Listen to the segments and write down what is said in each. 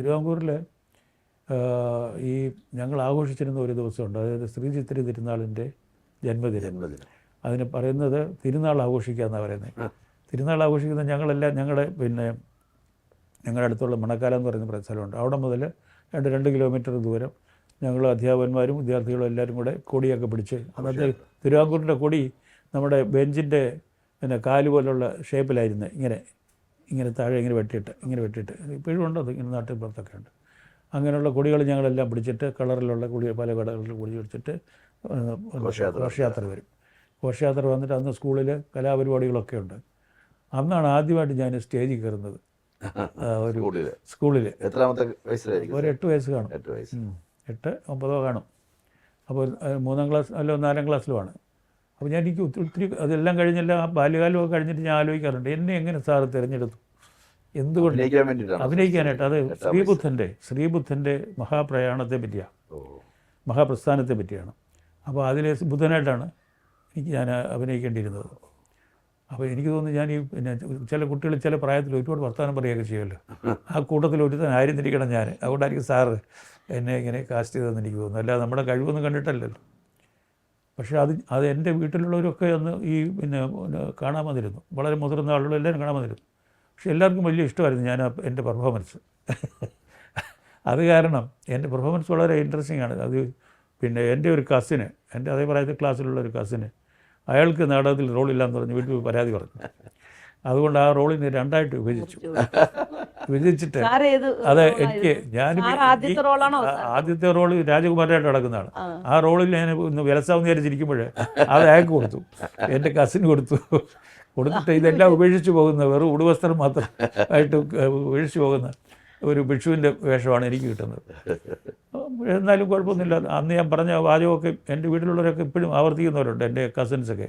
തിരുവാങ്കൂറിൽ ഈ ഞങ്ങൾ ആഘോഷിച്ചിരുന്ന ഒരു ദിവസമുണ്ട്. അതായത് ശ്രീ ശ്രീചിത്തിരി തിരുനാളിന്റെ ജന്മദിനം. ജന്മദിനം. അതിന് പറയുന്നത് തിരുനാൾ ആഘോഷിക്കുക എന്നാണ് പറയുന്നത് തിരുനാൾ ആഘോഷിക്കുന്ന ഞങ്ങളെല്ലാം ഞങ്ങളുടെ പിന്നെ ഞങ്ങളുടെ അടുത്തുള്ള മണക്കാലം എന്ന് പറയുന്ന സ്ഥലമുണ്ട്. അവിടെ മുതൽ രണ്ട് രണ്ട് കിലോമീറ്റർ ദൂരം ഞങ്ങൾ അധ്യാപകന്മാരും വിദ്യാർത്ഥികളും എല്ലാവരും കൂടെ കൊടിയൊക്കെ പിടിച്ച് അന്നത്തെ തിരുവാങ്കൂറിന്റെ കൊടി നമ്മുടെ ബെഞ്ചിന്റെ പിന്നെ കാൽ പോലുള്ള ഷേപ്പിലായിരുന്നു ഇങ്ങനെ ഇങ്ങനെ താഴെ ഇങ്ങനെ വെട്ടിയിട്ട് ഇങ്ങനെ വെട്ടിയിട്ട്. ഇപ്പോഴും ഉണ്ട് അത് ഇങ്ങനെ നാട്ടിൻ പുറത്തൊക്കെ ഉണ്ട്. അങ്ങനെയുള്ള കൊടികൾ ഞങ്ങളെല്ലാം പിടിച്ചിട്ട് കളറിലുള്ള കൊടി പല കടകളിൽ കൊടി പിടിച്ചിട്ട് ഘോഷയാത്ര. വരും. ഘോഷയാത്ര വന്നിട്ട് അന്ന് സ്കൂളിൽ കലാപരിപാടികളൊക്കെ ഉണ്ട്. അന്നാണ് ആദ്യമായിട്ട് ഞാൻ സ്റ്റേജിൽ കയറുന്നത്. ഒരു സ്കൂളിൽ എത്രാമത്തെ വയസ്സിലായിരിക്കും ഒരു എട്ട് വയസ്സ് കാണും. എട്ട് ഒമ്പതോ കാണും. അപ്പോൾ മൂന്നാം ക്ലാസ് അല്ല നാലാം ക്ലാസ്സിലുമാണ്. അപ്പോൾ ഞാൻ എനിക്ക് ഒത്തിരി ഒത്തിരി അതെല്ലാം കഴിഞ്ഞല്ല ആ ബാല്യകാലമൊക്കെ കഴിഞ്ഞിട്ട് ഞാൻ ആലോചിക്കാറുണ്ട്. എന്നെ എങ്ങനെ സാറ് തിരഞ്ഞെടുത്തു? എന്തുകൊണ്ട്? അഭിനയിക്കാനായിട്ട്. അത് ശ്രീബുദ്ധന്റെ ശ്രീബുദ്ധന്റെ മഹാപ്രയാണത്തെ പറ്റിയാണ്. മഹാപ്രസ്ഥാനത്തെ പറ്റിയാണ്. അപ്പോൾ അതിലെ ബുദ്ധനായിട്ടാണ് എനിക്ക് ഞാൻ അഭിനയിക്കേണ്ടിയിരുന്നത്. അപ്പോൾ എനിക്ക് തോന്നുന്നു ഞാൻ ഈ പിന്നെ ചില കുട്ടികൾ ചില പ്രായത്തിൽ ഒരുപാട് വർത്തമാനം പറയുകയൊക്കെ ചെയ്യുമല്ലോ. ആ കൂട്ടത്തിൽ ഒരുത്തൻ ആയിരുന്നിരിക്കണം ഞാൻ. അതുകൊണ്ടായിരിക്കും സാറ് എന്നെ ഇങ്ങനെ കാസ്റ്റ് ചെയ്തതെന്ന് എനിക്ക് തോന്നുന്നു. അല്ലാതെ നമ്മുടെ കഴിവൊന്നും കണ്ടിട്ടല്ലല്ലോ. പക്ഷേ അത് അത് എന്റെ വീട്ടിലുള്ളവരൊക്കെ ഒന്ന് ഈ പിന്നെ കാണാൻ വന്നിരുന്നു. വളരെ മുതിർന്ന ആളുകളെല്ലാവരും കാണാൻ വന്നിരുന്നു. പക്ഷെ എല്ലാവർക്കും വലിയ ഇഷ്ടമായിരുന്നു ഞാൻ എന്റെ പെർഫോമൻസ്. അത് കാരണം എന്റെ പെർഫോമൻസ് വളരെ ഇൻട്രസ്റ്റിംഗ് ആണ്. അത് പിന്നെ എന്റെ ഒരു കസിന് എന്റെ അതേ പ്രായത്തിൽ ക്ലാസ്സിലുള്ള ഒരു കസിന് അയാൾക്ക് നാടകത്തിൽ റോളില്ലാന്ന് പറഞ്ഞ് വീട്ടിൽ പരാതി പറഞ്ഞു. അതുകൊണ്ട് ആ റോളിനെ രണ്ടായിട്ട് വിഭജിച്ചു. വിഭജിച്ചിട്ട് സാർ അതെ എനിക്ക് ഞാൻ ആദ്യത്തെ റോൾ രാജകുമാരായിട്ട് നടക്കുന്നതാണ്. ആ. റോളിൽ ഞാൻ ഒന്ന് വിലസാവുന്ന വിചാരിച്ചിരിക്കുമ്പോൾ അത് അയാൾക്ക് കൊടുത്തു. എന്റെ കസിൻ കൊടുത്തു. കൊടുത്തിട്ട് ഇതെല്ലാം ഉപേക്ഷിച്ചു പോകുന്ന വെറും ഉടുവസ്ത്രം മാത്രം ആയിട്ട് ഉപേക്ഷിച്ചു പോകുന്ന ഒരു ഭിക്ഷുവിന്റെ വേഷമാണ് എനിക്ക് കിട്ടുന്നത്. എന്നാലും കുഴപ്പമൊന്നുമില്ല. അന്ന് ഞാൻ പറഞ്ഞ വാചകമൊക്കെ എന്റെ വീട്ടിലുള്ളവരൊക്കെ ഇപ്പോഴും ആവർത്തിക്കുന്നവരുണ്ട്. എന്റെ കസിൻസൊക്കെ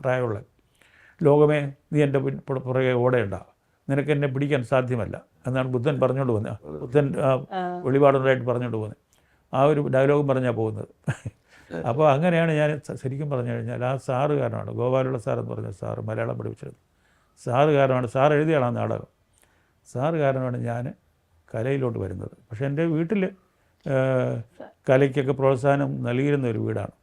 പ്രായമുള്ള. ലോകമേ നീ എന്റെ പുറകെ ഓടേണ്ട. നിനക്ക് എന്നെ പിടിക്കാൻ സാധ്യമല്ല. എന്നാണ് ബുദ്ധൻ പറഞ്ഞുകൊണ്ട് പോകുന്നത് ബുദ്ധൻ വെളിപാടുകളായിട്ട് വെളിപാടുണ്ടായിട്ട് പറഞ്ഞുകൊണ്ട് പോകുന്നത് ആ ഒരു ഡയലോഗും പറഞ്ഞാൽ പോകുന്നത്. അപ്പോൾ അങ്ങനെയാണ് ഞാൻ ശരിക്കും പറഞ്ഞു കഴിഞ്ഞാൽ ആ സാറ് കാരണമാണ് ഗോപാലുള്ള സാർ എന്ന് പറഞ്ഞ സാറ് മലയാളം പഠിപ്പിച്ചത് സാറ് കാരണമാണ് സാർ എഴുതിയാണ് ആ നാടകം. സാറ് കാരണമാണ് ഞാൻ കലയിലോട്ട് വരുന്നത്. പക്ഷേ എന്റെ വീട്ടിൽ കലയ്ക്കൊക്കെ പ്രോത്സാഹനം നൽകിയിരുന്ന ഒരു വീടാണ്.